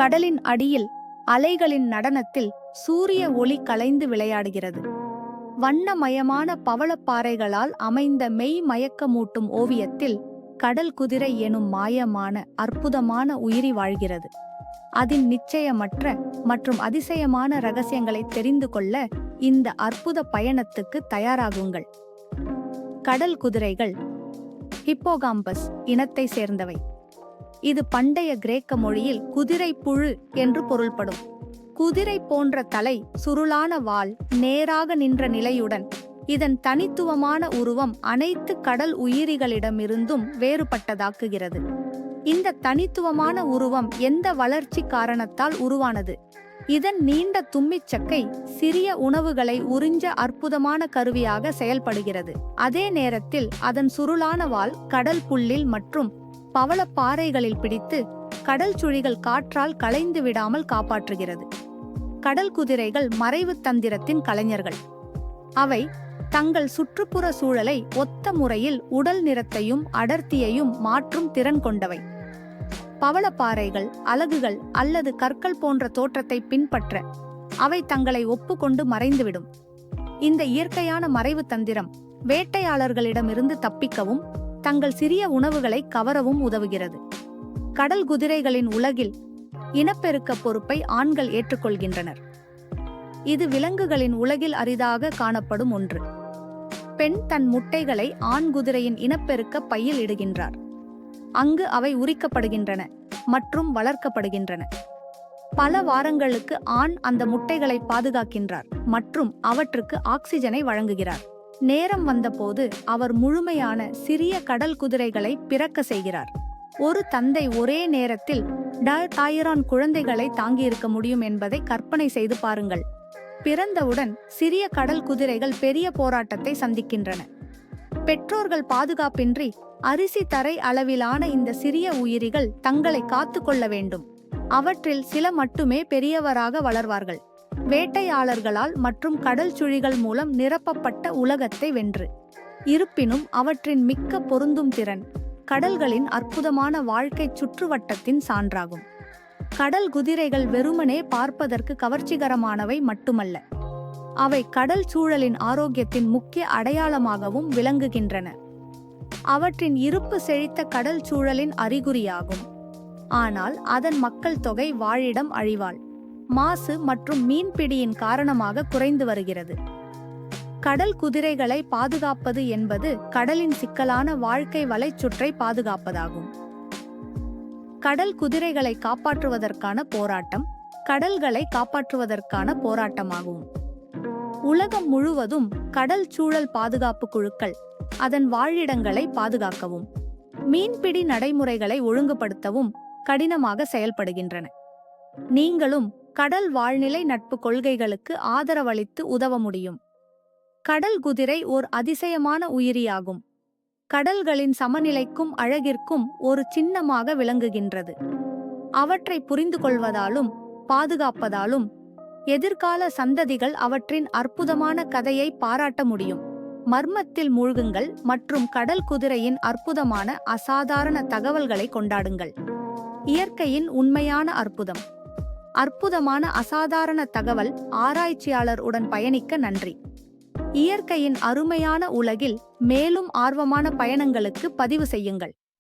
கடலின் அடியில் அலைகளின் நடனத்தில் சூரிய ஒளி கலைந்து விளையாடுகிறது. வண்ணமயமான பவளப்பாறைகளால் அமைந்த மெய் மயக்கமூட்டும் ஓவியத்தில் கடல் குதிரை எனும் மாயமான அற்புதமான உயிரி வாழ்கிறது. அதன் நிச்சயமற்ற மற்றும் அதிசயமான ரகசியங்களை தெரிந்து கொள்ள இந்த அற்புத பயணத்துக்கு தயாராகுங்கள். கடல் குதிரைகள் ஹிப்போகாம்பஸ் இனத்தை சேர்ந்தவை. இது பண்டைய கிரேக்க மொழியில் குதிரை புழு என்று பொருள்படும். குதிரை போன்ற தலை சுருளான வால் நேராக நின்ற நிலையுடன் இதன் தனித்துவமான உருவம் அனைத்து கடல் உயிரிகளிடமிருந்தும் வேறுபட்டதாக்குகிறது. இந்த தனித்துவமான உருவம் எந்த வளர்ச்சி காரணத்தால் உருவானது? இதன் நீண்ட தும்மிச்சக்கை சிறிய உணவுகளை உறிஞ்ச அற்புதமான கருவியாக செயல்படுகிறது. அதே நேரத்தில் அதன் சுருளான வால் கடல் புல்லில் மற்றும் பவளப்பாறைகளில் பிடித்து கடல் சுழிகள் காற்றால் களைந்து விடாமல் காப்பாற்றுகிறது. கடல் குதிரைகள் மறைவு தந்திரத்தின் கலைஞர்கள். அவை தங்கள் சுற்றுப்புற சூழலை ஒத்த முறையில் உடல் நிறத்தையும் அடர்த்தியையும் மாற்றும் திறன் கொண்டவை. பவளப்பாறைகள் அலகுகள் அல்லது கற்கள் போன்ற தோற்றத்தை பின்பற்ற அவை தங்களை ஒப்புக்கொண்டு மறைந்துவிடும். இந்த இயற்கையான மறைவு தந்திரம் வேட்டையாளர்களிடமிருந்து தப்பிக்கவும் தங்கள் சிறிய உணவுகளை கவரவும் உதவுகிறது. கடல் குதிரைகளின் உலகில் இனப்பெருக்க பொறுப்பை ஆண்கள் ஏற்றுக்கொள்கின்றனர். இது விலங்குகளின் உலகில் அரிதாக காணப்படும் ஒன்று. பெண் தன் முட்டைகளை ஆண் குதிரையின் இனப்பெருக்க பையில் இடுகின்றார். அங்கு அவை உரிக்கப்படுகின்றன மற்றும் வளர்க்கப்படுகின்றன. பல வாரங்களுக்கு ஆண் அந்த முட்டைகளை பாதுகாக்கின்றார் மற்றும் அவற்றுக்கு ஆக்சிஜனை வழங்குகிறார். நேரம் வந்தபோது அவர் முழுமையான சிறிய கடல் குதிரைகளை பிறக்க செய்கிறார். ஒரு தந்தை ஒரே நேரத்தில் ஆயிரம் குழந்தைகளை தாங்கியிருக்க முடியும் என்பதை கற்பனை செய்து பாருங்கள். பிறந்தவுடன் சிறிய கடல் குதிரைகள் பெரிய போராட்டத்தை சந்திக்கின்றன. பெற்றோர்கள் பாதுகாப்பின்றி அரிசி தரை அளவிலான இந்த சிறிய உயிரிகள் தங்களை காத்துக்கொள்ள வேண்டும். அவற்றில் சில மட்டுமே பெரியவராக வளர்வார்கள். வேட்டையாளர்களால் மற்றும் கடல் சுழிகள் மூலம் நிரப்பப்பட்ட உலகத்தை வென்று. இருப்பினும் அவற்றின் மிக்க பொருந்தும் திறன் கடல்களின் அற்புதமான வாழ்க்கை சுற்றுவட்டத்தின் சான்றாகும். கடல் குதிரைகள் வெறுமனே பார்ப்பதற்கு கவர்ச்சிகரமானவை மட்டுமல்ல அவை கடல் சூழலின் ஆரோக்கியத்தின் முக்கிய அடையாளமாகவும் விளங்குகின்றன. அவற்றின் இருப்பு செழித்த கடல் சூழலின் அறிகுறியாகும். ஆனால் அதன் மக்கள் தொகை வாழிடம் அழிவாள். மாசு மற்றும் மீன்பிடியின் காரணமாக குறைந்து வருகிறது. கடல் குதிரைகளை பாதுகாப்பது என்பது கடலின் சிக்கலான வாழ்க்கை வலைச்சுற்றை பாதுகாப்பதாகும். கடல் குதிரைகளை காப்பாற்றுவதற்கான போராட்டம் கடல்களை காப்பாற்றுவதற்கான போராட்டமாகும். உலகம் முழுவதும் கடல் சூழல் பாதுகாப்பு குழுக்கள் அதன் வாழிடங்களை பாதுகாக்கவும் மீன்பிடி நடைமுறைகளை ஒழுங்குபடுத்தவும் கடினமாக செயல்படுகின்றன. நீங்களும் கடல் வாழ்நிலை நட்பு கொள்கைகளுக்கு ஆதரவளித்து உதவ முடியும். கடல் குதிரை ஓர் அதிசயமான உயிரியாகும். கடல்களின் சமநிலைக்கும் அழகிற்கும் ஒரு சின்னமாக விளங்குகின்றது. அவற்றை புரிந்து கொள்வதாலும் பாதுகாப்பதாலும் எதிர்கால சந்ததிகள் அவற்றின் அற்புதமான கதையை பாராட்ட முடியும். மர்மத்தில் மூழ்குங்கள் மற்றும் கடல் குதிரையின் அற்புதமான அசாதாரண தகவல்களை கொண்டாடுங்கள். இயற்கையின் உண்மையான அற்புதம். அற்புதமான அசாதாரண தகவல் ஆராய்ச்சியாளர் உடன் பயணிக்க நன்றி. இயற்கையின் அருமையான உலகில் மேலும் ஆர்வமான பயணங்களுக்கு பதிவு செய்யுங்கள்.